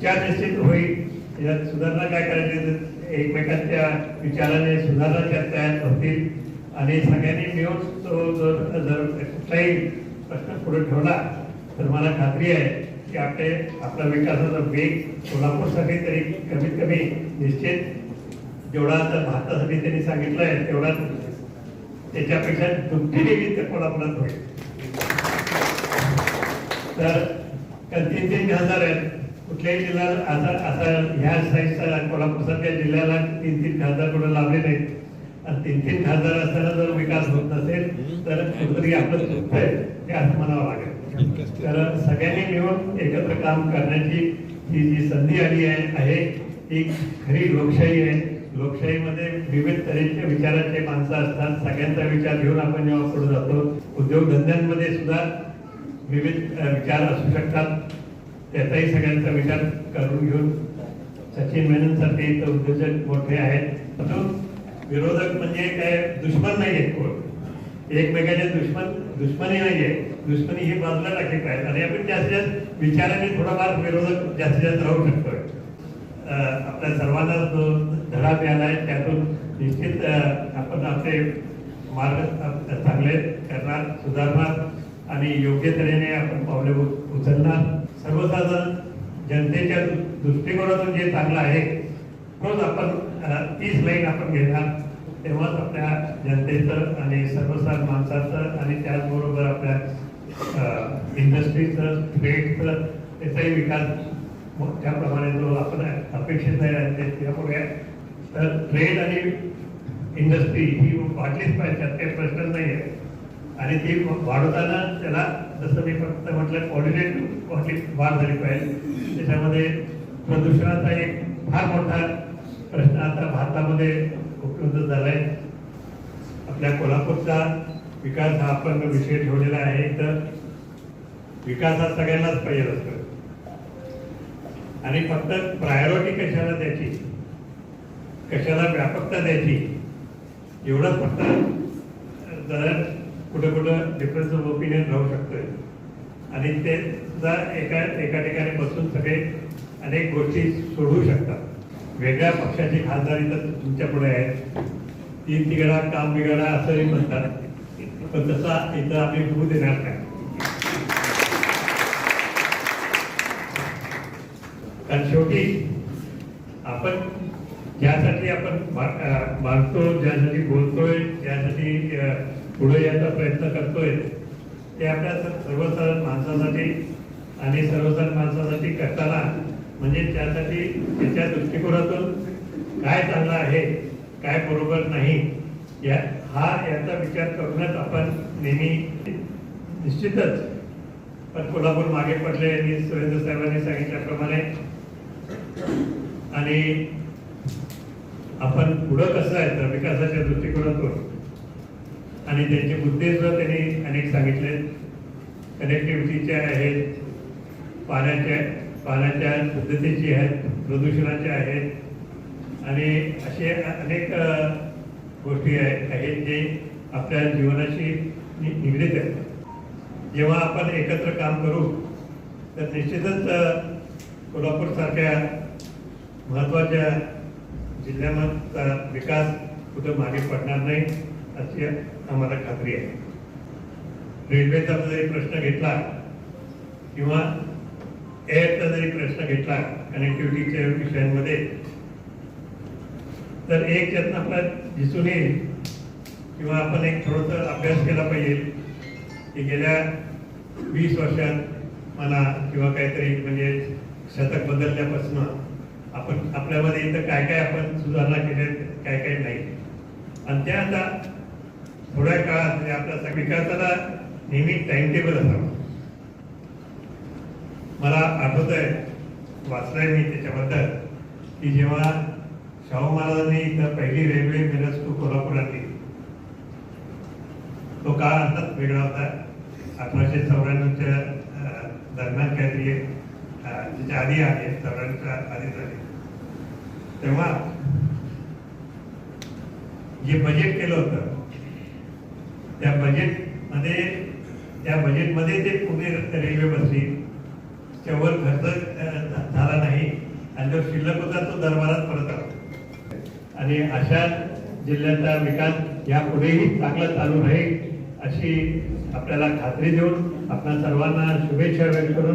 विचार निश्चित होईल. यात सुधारणा काय करायची एकमेकांच्या विचाराने सुधारणा करता तयार होतील. आणि सगळ्यांनी मिळून तो जर जर कुठलाही प्रश्न पुढे ठेवला तर मला खात्री आहे की आपले आपला विकासाचा वेग कोल्हापूरसाठी तरी कमीत कमी निश्चित जेवढा आता भारतासाठी त्यांनी सांगितलं आहे तेवढा त्याच्यापेक्षा दुपटीने तर कोल्हापुरात होईल. तर कारण तीन तीन खासदार आहेत? कुठल्याही जिल्ह्याला असा असा ह्या साईजचा कोल्हापूरसारख्या जिल्ह्याला तीन तीन खासदार कुठे लावले नाहीत. आणि तीन तीन खासदार असताना जर विकास होत नसेल तर कुठेतरी आपलं चुकतंय हे असं म्हणावं लागेल. तर सगळ्यांनी मिळून एकत्र काम करण्याची ही जी संधी आली आहे ती ही खरी लोकशाही आहे. लोकशाहीमध्ये विविध तऱ्हेच्या विचाराचे माणसं असतात. सगळ्यांचा विचार घेऊन आपण जेव्हा पुढे जातो उद्योगधंद्यांमध्ये सुद्धा विविध विचार असू शकतात. त्याचाही सगळ्यांचा विचार करून घेऊन सचिन मेनन इथं उद्योजक मोठे आहेत. परंतु विरोधक म्हणजे काय? दुश्मन नाही आहेत कोण? एकमेकाचे दुश्मन दुश्मनी नाही आहे दुश्मनी ही बाजूला टाकली पाहिजे आणि आपण जास्तीत जास्त विचाराने थोडाफार विरोधक जास्तीत जास्त राहू शकतो आपल्या सर्वांना जो धडा मिळाला आहे त्यातून निश्चित आपण आपले मार्ग चांगले करणार सुधारणार आणि योग्य तऱ्हेने आपण पावले उ- उचलणार. सर्वसाधारण जनतेच्या दृष्टिकोनातून जे चांगलं आहे तोच आपण तीच लाईन आपण घेणार तेव्हाच आपल्या जनतेचं आणि सर्वसाधारण माणसाचं आणि त्याचबरोबर आपल्या इंडस्ट्रीचं ट्रेडचं त्याचाही विकास त्याप्रमाणे जो आपण अपेक्षित आहे ते त्यामुळे तर ट्रेड आणि इंडस्ट्री ही वाढलीच पाहिजे ते काही प्रश्न नाही आहे आणि ते वाढवताना त्याला जसं मी फक्त म्हटलं कॉर्डिनेट वाढली वाढ झाली पाहिजे. त्याच्यामध्ये प्रदूषणाचा एक फार मोठा प्रश्न आता भारतामध्ये उपलब्ध आहे आपल्या कोल्हापूरचा विकास हा आपण विषय ठेवलेला आहे तर विकास हा सगळ्यांनाच पाहिजे असतो. आणि फक्त प्रायोरिटी कशाला द्यायची? कशाला व्यापकता द्यायची? एवढंच फक्त जर कुठं कुठं डिफरन्स ऑफ ओपिनियन राहू शकतोय. आणि ते सुद्धा एका एका ठिकाणी बसून सगळे अनेक गोष्टी सोडवू शकतात. वेगळ्या पक्षाची खासदारी तर तुमच्यापुढे आहे. तीन तिघडा काम बिघडा असंही म्हणतात. पण तसा इथं आम्ही होऊ देणार नाही. कारण शेवटी आपण ज्यासाठी आपण मागतो ज्यासाठी बोलतोय ज्यासाठी पुढे यायचा प्रयत्न करतोय ते आपल्या सर्वसाधारण माणसासाठी आणि सर्वसाधारण माणसासाठी करताना म्हणजे त्यासाठी त्याच्या दृष्टिकोनातून काय चांगलं आहे काय बरोबर नाही या हा याचा विचार करूनच आपण नेहमी निश्चितच पण कोल्हापूर मागे पडले आणि सुरेंद्र साहेबांनी सांगितल्याप्रमाणे. आणि आपण पुढं कसं आहे तर विकासाच्या दृष्टिकोनातून आणि त्यांचे मुद्दे सुद्धा त्यांनी अनेक सांगितले. कनेक्टिव्हिटीचे आहेत पाण्याच्या पाण्याच्या शुद्धतेची आहेत प्रदूषणाचे आहेत. आणि असे अनेक गोष्टी आहेत जे आपल्या जीवनाशी निगडीत आहेत. जेव्हा आपण एकत्र काम करू तर निश्चितच कोल्हापूरसारख्या महत्त्वाच्या जिल्ह्यामधचा विकास कुठं मागे पडणार नाही. अशी आम्हाला खात्री आहे. रेल्वेचा जरी प्रश्न घेतला किंवा एअरचा जरी प्रश्न घेतला कनेक्टिव्हिटीच्या विषयांमध्ये तर एक त्यातनं आपल्याला दिसून येईल किंवा आपण एक थोडंसं अभ्यास केला पाहिजे की गेल्या वीस वर्षात मला किंवा काहीतरी म्हणजे शतक बदलल्यापासून आपण आपल्यामध्ये इथं काय काय आपण सुधारणा केल्या काय काय नाही. आणि त्या आता थोड्या काळात म्हणजे आपल्या विकासाला नेहमी टाइम टेबल असावं. मला आठवत आहे वाचलंय मी त्याच्याबद्दल की जेव्हा शाहू महाराजांनी इथं पहिली रेल्वे मिरज टू कोल्हापूर आणली तो काळ अर्थात वेगळा होता. अठराशे चौऱ्याण्णवच्या दरम्यान काहीतरी त्याच्या आधी आहे चौऱ्याण्णवच्या आधी झाली. तेव्हा जे बजेट केलं होतं त्या बजेटमध्ये त्या बजेटमध्ये ते पुणे रेल्वे बसली. त्यावर खर्च झाला नाही. आणि जो शिल्लक होता तो दरबारात परत आला. आणि अशा जिल्ह्याचा विकास यापुढेही चांगला चालू राहील अशी आपल्याला खात्री देऊन आपल्या सर्वांना शुभेच्छा व्यक्त करून